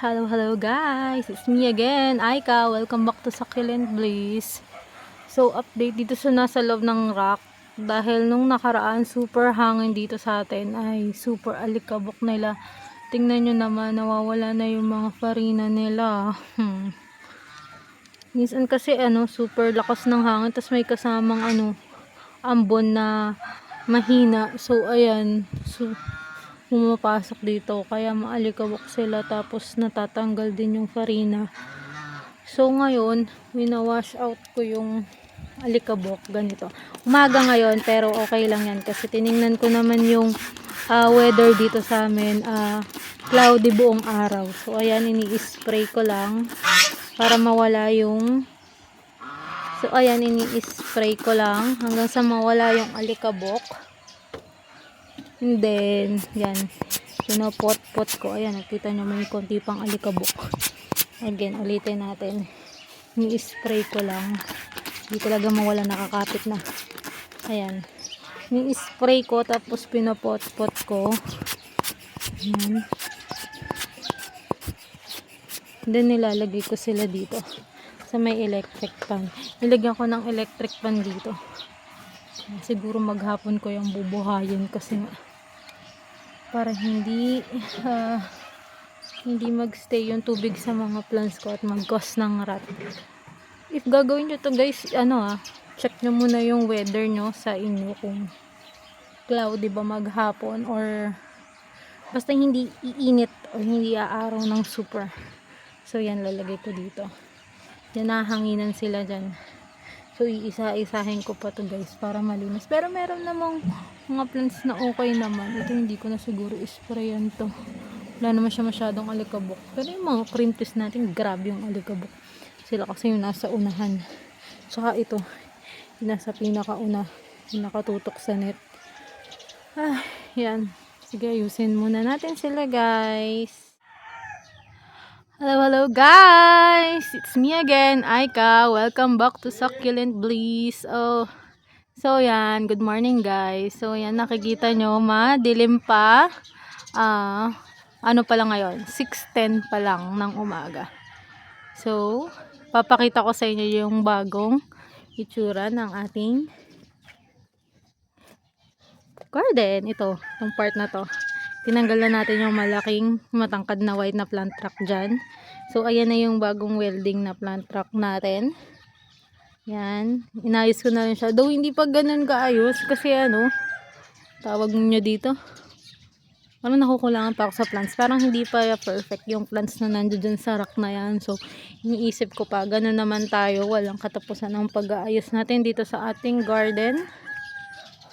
Hello, hello guys! It's me again, Aika. Welcome back to Succulent Bliss. So, update dito sa nasa loob ng rock. Dahil nung nakaraan, super hangin dito sa atin. Ay, super alikabok nila. Tingnan nyo naman, nawawala na yung mga farina nila. Hmm. Minsan kasi, ano, super lakas ng hangin. Tapos may kasamang, ano, ambon na mahina. So, ayan. So, pumapasok dito kaya maalikabok sila tapos natatanggal din yung farina. So ngayon winawash out ko yung alikabok ganito. Umaga ngayon pero okay lang yan kasi tiningnan ko naman yung ah, weather dito sa amin ah, cloudy buong araw. So ayan ini-spray ko lang para mawala yung so ayan ini-spray ko lang hanggang sa mawala yung alikabok And then, yan. Pinapot-pot ko. Ayan, nakita nyo may konti pang alikabok. Again, ulitin natin. Ni-spray ko lang. Hindi talaga mawala nakakapit na. Ayan. Ni-spray ko tapos pinapot-pot ko. Ayan. Then, nilalagay ko sila dito. Sa may electric fan. Nilagyan ko ng electric fan dito. Siguro maghapon ko yung bubuhayin kasi nga para hindi ah, hindi magstay yung tubig sa mga plants ko at mag-cause ng rot. If gagawin nyo to guys, ano ah, check nyo muna yung weather nyo sa inyo kung cloudy ba maghapon or basta hindi iinit o hindi aaraw ng super. So yan, lalagay ko dito. Yan, nahanginan sila dyan. So, iisa-isahin ko pa to guys para malinis. Pero meron namang mga plants na okay naman. Ito hindi ko na siguro isprayan to. Wala naman siya masyadong alikabok. Pero yung mga peas natin, grabe yung alikabok. Sila kasi yung nasa unahan. Tsaka ito, nasa pinakauna. Nakatutok sa net. Ah, yan. Sige, ayusin muna natin sila guys. Hello, hello guys! It's me again, Aika. Welcome back to Succulent Bliss. Oh, so yan, good morning guys. So yan, nakikita nyo, madilim pa. Ah, ano pa lang ngayon? 6.10 pa lang ng umaga. So, papakita ko sa inyo yung bagong itsura ng ating garden. Ito, itong part na to tinanggal na natin yung malaking matangkad na white na plant truck dyan. So, ayan na yung bagong welding na plant truck natin. Yan. Inayos ko na rin siya. Though, hindi pa ganun kaayos. Kasi ano, tawag nyo dito. Parang nakukulangan pa ako sa plants. Parang hindi pa perfect yung plants na nandiyo dyan sa rack na yan. So, iniisip ko pa, ganun naman tayo. Walang katapusan ng pag-aayos natin dito sa ating garden.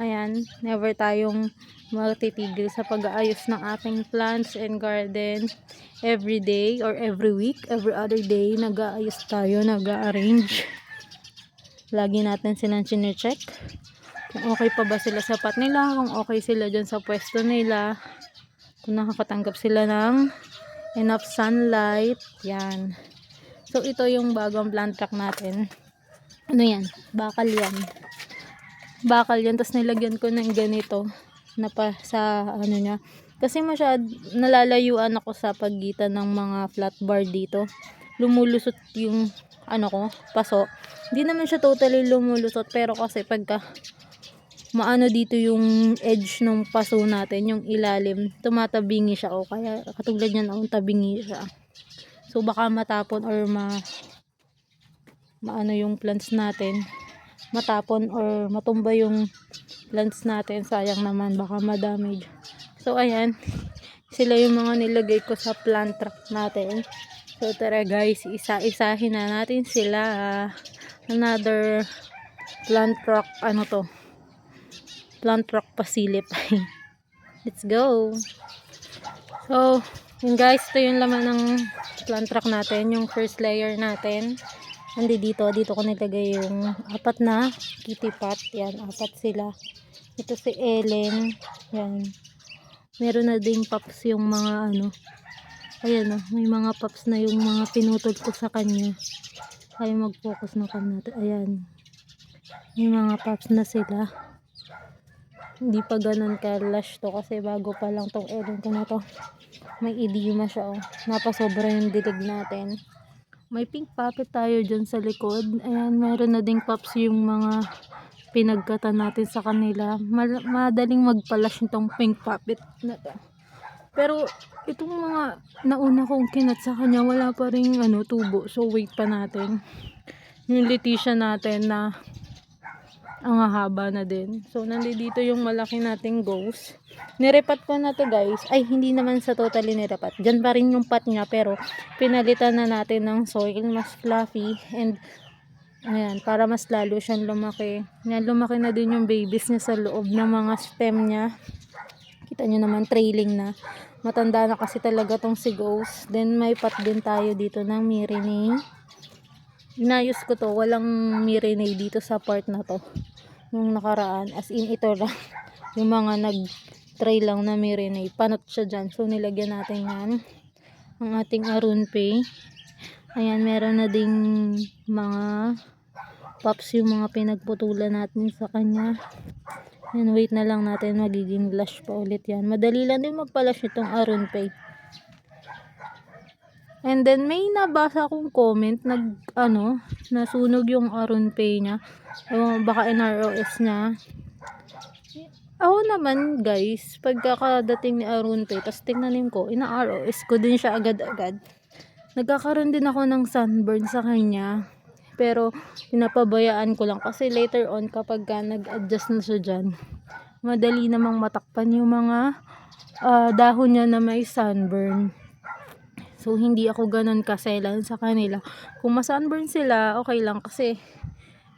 Ayan, never tayong magtitigil sa pag-aayos ng ating plants and garden every day or every week, every other day, nag-aayos tayo, nag-arrange. Lagi natin silang chinecheck kung okay pa ba sila sa pat nila, kung okay sila dyan sa pwesto nila, kung nakakatanggap sila ng enough sunlight, yan. So, ito yung bagong plant truck natin. Ano yan? Bakal yan bakal yan tapos nilagyan ko ng ganito na pa sa ano niya. Kasi masyad nalalayuan ako sa pagitan ng mga flat bar dito. Lumulusot yung ano ko paso. Hindi naman siya totally lumulusot pero kasi pagka maano dito yung edge ng paso natin yung ilalim tumatabingi siya o kaya katulad niyan ang tabingi siya. So baka matapon or ma maano yung plants natin matapon or matumba yung plants natin. Sayang naman baka ma-damage. So ayan. Sila yung mga nilagay ko sa plant truck natin. So tara guys. Isa-isahin na natin sila. Another plant truck ano to? Plant truck pasilip. Let's go. So guys. Ito yung laman ng plant truck natin yung first layer natin Andi dito, dito ko nilagay yung apat na kitty pot. Yan, apat sila. Ito si Ellen. Yan. Meron na ding pops yung mga ano. Ayan o, oh, may mga pops na yung mga pinutol ko sa kanya. Kaya mag-focus na kami natin. Ayan. May mga pops na sila. Hindi pa ganun ka-lush to kasi bago pa lang tong erin ko na to. May edema siya oh. Napasobra yung dilig natin. May pink puppet tayo dyan sa likod. Ayan, meron na ding pops yung mga pinagkata natin sa kanila. Mal- madaling magpalash nitong pink puppet na to. Pero itong mga nauna kong kinat sa kanya, wala pa rin ano, tubo. So wait pa natin. Yung Leticia natin na ang haba na din. So, nandito yung malaki nating ghost. Nirepat ko na to guys. Ay, hindi naman sa totally nirepat. Diyan pa rin yung pot niya. Pero, pinalitan na natin ng soil. Mas fluffy. And, ayan, para mas lalo siyang lumaki. Yan, lumaki na din yung babies niya sa loob ng mga stem niya. Kita nyo naman, trailing na. Matanda na kasi talaga tong si Ghost. Then, may pot din tayo dito ng Mirinay. Inayos ko to. Walang Mirinay dito sa part na to nung nakaraan as in ito lang. Yung mga nag try lang na mirinay panot siya dyan. So nilagyan natin yan. Ang ating arun pay ayan meron na ding mga pops yung mga pinagputulan natin sa kanya. Yan wait na lang natin magiging blush pa ulit yan. Madali lang din magpalash itong arun pay And then may nabasa akong comment nag ano, nasunog yung Aron Pay niya. O baka NROS niya. Ako naman guys, pagkakadating ni Aron Pay, tapos tingnanin ko, ina-ROS ko din siya agad-agad. Nagkakaroon din ako ng sunburn sa kanya. Pero pinapabayaan ko lang kasi later on kapag ka nag-adjust na siya dyan, madali namang matakpan yung mga ah, dahon niya na may sunburn. So, hindi ako ganun kaselan sa kanila. Kung ma-sunburn sila, okay lang kasi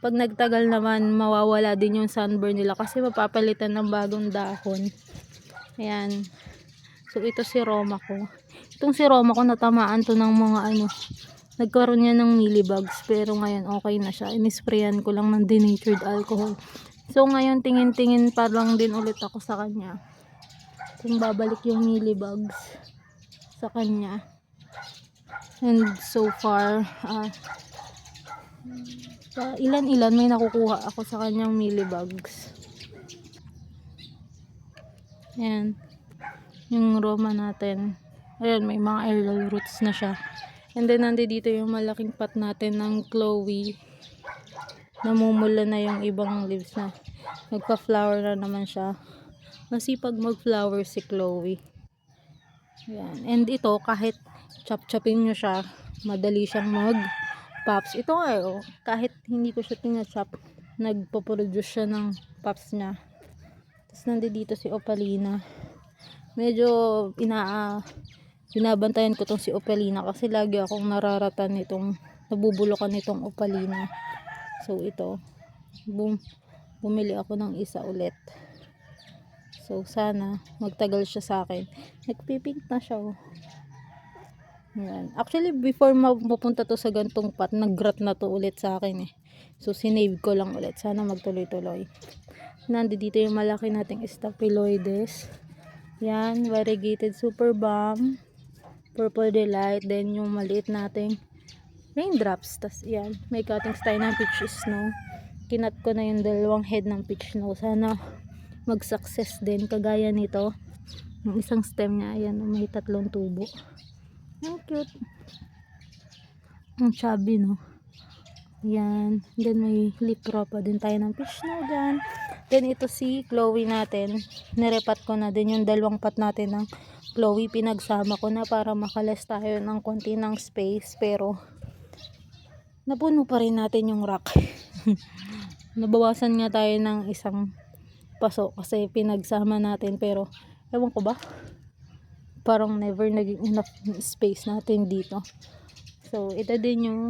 pag nagtagal naman, mawawala din yung sunburn nila kasi mapapalitan ng bagong dahon. Ayan. So, ito si Roma ko. Itong si Roma ko, natamaan to ng mga ano, nagkaroon niya ng millibugs pero ngayon okay na siya. Inisprayan ko lang ng denatured alcohol. So, ngayon tingin-tingin pa lang din ulit ako sa kanya. Kung babalik yung millibugs sa kanya. And so far, ah, uh, ilan-ilan may nakukuha ako sa kanyang millibugs. Ayan. Yung Roma natin. Ayan, may mga aerial roots na siya. And then, nandito yung malaking pot natin ng Chloe. Namumula na yung ibang leaves na. Nagpa-flower na naman siya. Masipag mag-flower si Chloe. Ayan. And ito, kahit chop-chopin nyo siya, madali siyang mag pops. Ito nga, oh, kahit hindi ko siya tina-chop, nagpo-produce siya ng pops niya. Tapos nandito si Opalina. Medyo ina binabantayan ko tong si Opalina kasi lagi akong nararatan nitong nabubulukan nitong Opalina. So ito, bum bumili ako ng isa ulit. So sana magtagal siya sa akin. Nagpipink na siya oh. Yan. Actually, before mapupunta to sa gantong pot, nag-grat na to ulit sa akin eh. So, sinave ko lang ulit. Sana magtuloy-tuloy. Nandito yung malaki nating staphyloides. Yan, variegated super balm. Purple delight. Then, yung maliit nating raindrops. tas yan, may cuttings tayo ng peach snow. Kinat ko na yung dalawang head ng peach snow. Sana mag-success din. Kagaya nito. Yung isang stem niya, ayan, may tatlong tubo. Ang cute. Ang chubby, no? Yan. Then, may lip pa din tayo ng fish na dyan. Then, ito si Chloe natin. Nirepat ko na din yung dalawang pat natin ng Chloe. Pinagsama ko na para makalas tayo ng konti ng space. Pero, napuno pa rin natin yung rack. Nabawasan nga tayo ng isang paso kasi pinagsama natin. Pero, ewan ko ba? Parang never naging enough space natin dito. So, ito din yung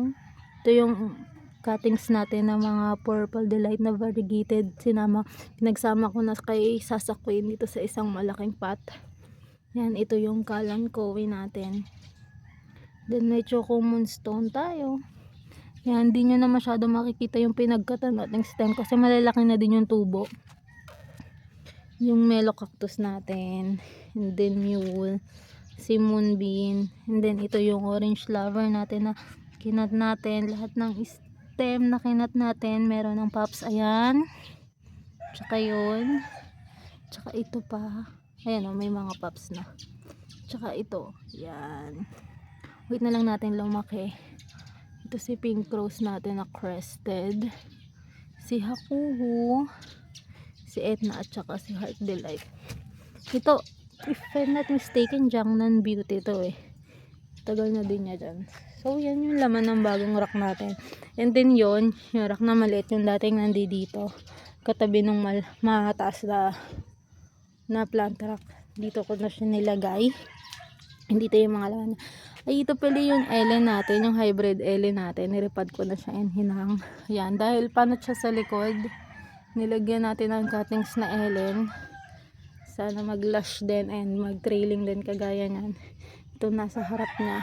ito yung cuttings natin ng mga purple delight na variegated sinama pinagsama ko na kay sasakwin dito sa isang malaking pot. Yan ito yung kalan kowi natin. Then may choco moonstone tayo. Yan hindi nyo na masyado makikita yung pinagkatan nating stem kasi malalaki na din yung tubo yung melo cactus natin and then mule si moonbeam and then ito yung orange flower natin na kinat natin lahat ng stem na kinat natin meron ng pops ayan tsaka yun Tsaka ito pa. Ayan o, may mga pops na. Tsaka ito. Yan. Wait na lang natin lumaki. Ito si pink rose natin na crested. Si Hakuhu. Si Etna at saka si Heart Delight. Ito, if I'm not mistaken, Jiangnan Beauty ito eh. Tagal na din niya dyan. So, yan yung laman ng bagong rack natin. And then yon yung rack na maliit yung dating nandi dito. Katabi nung mal mataas na na plant rack. Dito ko na siya nilagay. Hindi yung mga laman. Ay, ito pala yung Ellen natin, yung hybrid Ellen natin. Nirepad ko na siya and hinang. Yan, dahil panot siya sa likod, nilagyan natin ng cuttings na Ellen. Sana mag-lush din and mag-trailing din kagaya niyan. Ito nasa harap niya.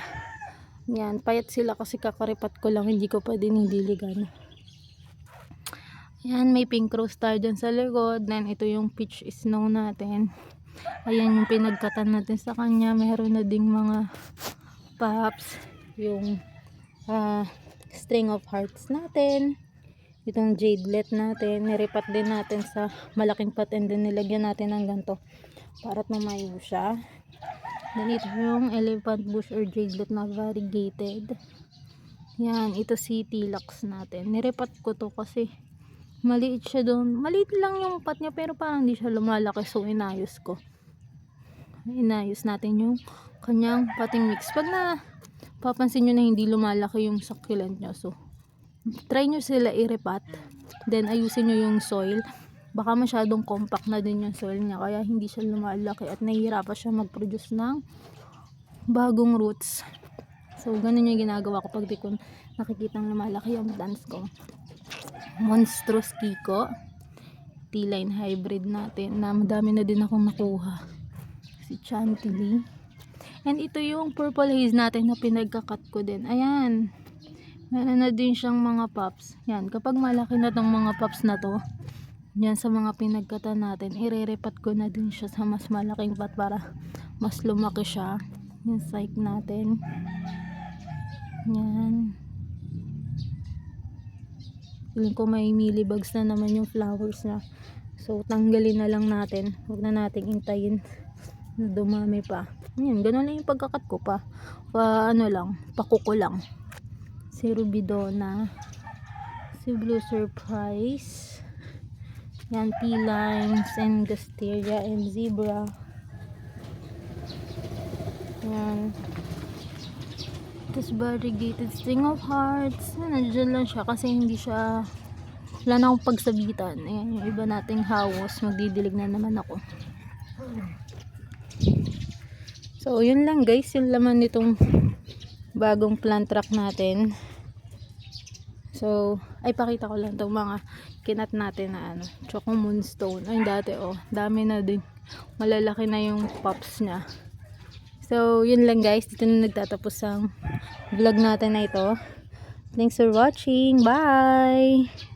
Yan, payat sila kasi kakaripat ko lang, hindi ko pa din nililigan. Yan, may pink rose tayo dyan sa likod. Then, ito yung peach snow natin. Ayan yung pinagkatan natin sa kanya. Meron na ding mga pops. Yung ah, string of hearts natin. Itong jadelet natin. Niripat din natin sa malaking pot and then nilagyan natin ng ganito para tumayo siya. Then ito yung elephant bush or jadelet na variegated. Yan, ito si tilax natin. Niripat ko to kasi maliit siya doon. Maliit lang yung pot niya pero parang hindi siya lumalaki so inayos ko. Inayos natin yung kanyang potting mix. Pag na papansin nyo na hindi lumalaki yung succulent niya so try nyo sila i-repat. Then ayusin nyo yung soil. Baka masyadong compact na din yung soil niya kaya hindi siya lumalaki at nahihirapan siya mag-produce ng bagong roots. So ganun yung ginagawa ko pag di ko nakikita lumalaki yung plants ko. Monstrous kiko T-line hybrid natin na madami na din akong nakuha. Si Chantilly. And ito yung purple haze natin na pinagkakat ko din. Ayan Meron na din siyang mga pops. Yan, kapag malaki na tong mga pops na to, yan sa mga pinagkata natin, irerepat ko na din siya sa mas malaking pot para mas lumaki siya. Yung sike natin. Yan. Feeling ko may millibugs na naman yung flowers na. So, tanggalin na lang natin. Huwag na nating intayin na dumami pa. Yan, ganun lang yung pagkakat ko pa. Pa, ano lang, pakuko lang si Rubidona si Blue Surprise. Yan P-lines and Gasteria and Zebra. Yan. Tapos variegated string of hearts. Yan, nandiyan lang siya kasi hindi siya wala na akong pagsabitan. Ayan yung iba nating house magdidilig na naman ako. So yun lang guys. Yung laman nitong bagong plant rack natin So, ay pakita ko lang itong mga kinat natin na ano, choco moonstone. Ay, dati oh, dami na din. Malalaki na yung pops niya. So, yun lang guys. Dito na nagtatapos ang vlog natin na ito. Thanks for watching. Bye!